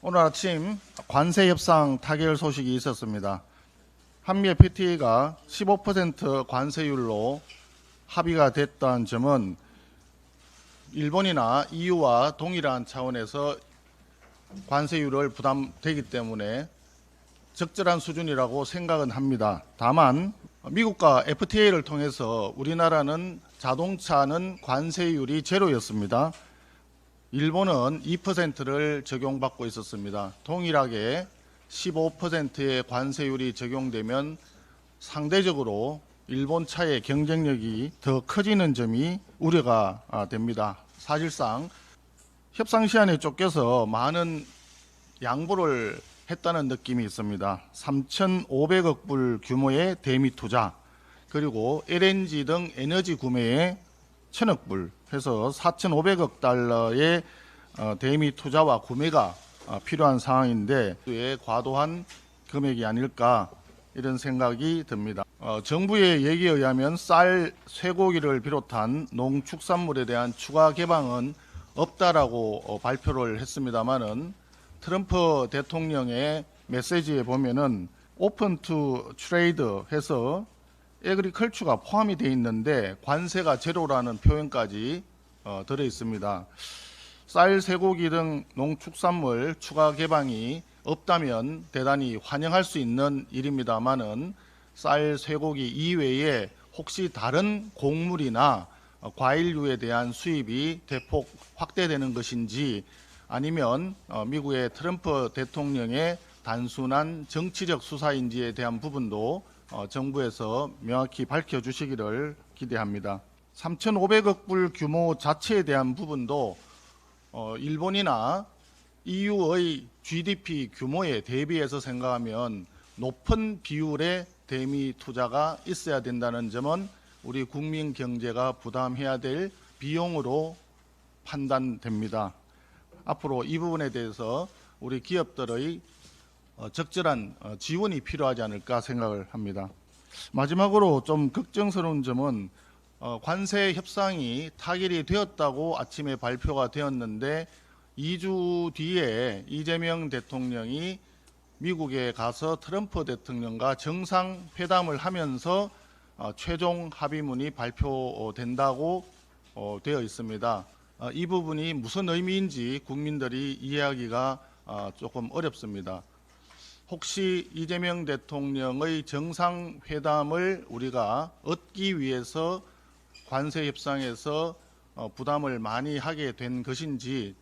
오늘 아침 관세 협상 타결 소식이 있었습니다. 한미 FTA가 15% 관세율로 합의가 됐다는 점은 일본이나 EU와 동일한 차원에서 관세율을 부담되기 때문에 적절한 수준이라고 생각은 합니다. 다만 미국과 FTA를 통해서 우리나라는 자동차는 관세율이 제로였습니다. 일본은 2%를 적용받고 있었습니다. 동일하게 15%의 관세율이 적용되면 상대적으로 일본 차의 경쟁력이 더 커지는 점이 우려가 아, 됩니다. 사실상 협상 시한에 쫓겨서 많은 양보를 했다는 느낌이 있습니다. 3,500억 불 규모의 대미 투자 그리고 LNG 등 에너지 구매에 천억 불 해서 4,500억 달러의 어, 대미 투자와 구매가 어, 필요한 상황인데 왜 과도한 금액이 아닐까 이런 생각이 듭니다. 어, 정부의 얘기에 의하면 쌀, 쇠고기를 비롯한 농축산물에 대한 추가 개방은 없다라고 어, 발표를 했습니다마는 트럼프 대통령의 메시지에 보면은 오픈 투 트레이드 해서 에그리컬처가 포함이 돼 있는데 관세가 제로라는 표현까지 어, 들어 있습니다. 쌀, 쇠고기 등 농축산물 추가 개방이 없다면 대단히 환영할 수 있는 일입니다만은 쌀, 쇠고기 이외에 혹시 다른 곡물이나 어, 과일류에 대한 수입이 대폭 확대되는 것인지 아니면 어, 미국의 트럼프 대통령의 단순한 정치적 수사인지에 대한 부분도 어, 정부에서 명확히 밝혀주시기를 기대합니다. 3,500억 불 규모 자체에 대한 부분도 어, 일본이나 EU의 GDP 규모에 대비해서 생각하면 높은 비율의 대미 투자가 있어야 된다는 점은 우리 국민 경제가 부담해야 될 비용으로 판단됩니다. 앞으로 이 부분에 대해서 우리 기업들의 어, 적절한 어, 지원이 필요하지 않을까 생각을 합니다. 마지막으로 좀 걱정스러운 점은 어, 관세 협상이 타결이 되었다고 아침에 발표가 되었는데 2주 뒤에 이재명 대통령이 미국에 가서 트럼프 대통령과 정상 회담을 하면서 어, 최종 합의문이 발표된다고 어, 되어 있습니다. 어, 이 부분이 무슨 의미인지 국민들이 이해하기가 어, 조금 어렵습니다. 혹시 이재명 대통령의 정상 회담을 우리가 얻기 위해서 관세 협상에서 어, 부담을 많이 하게 된 것인지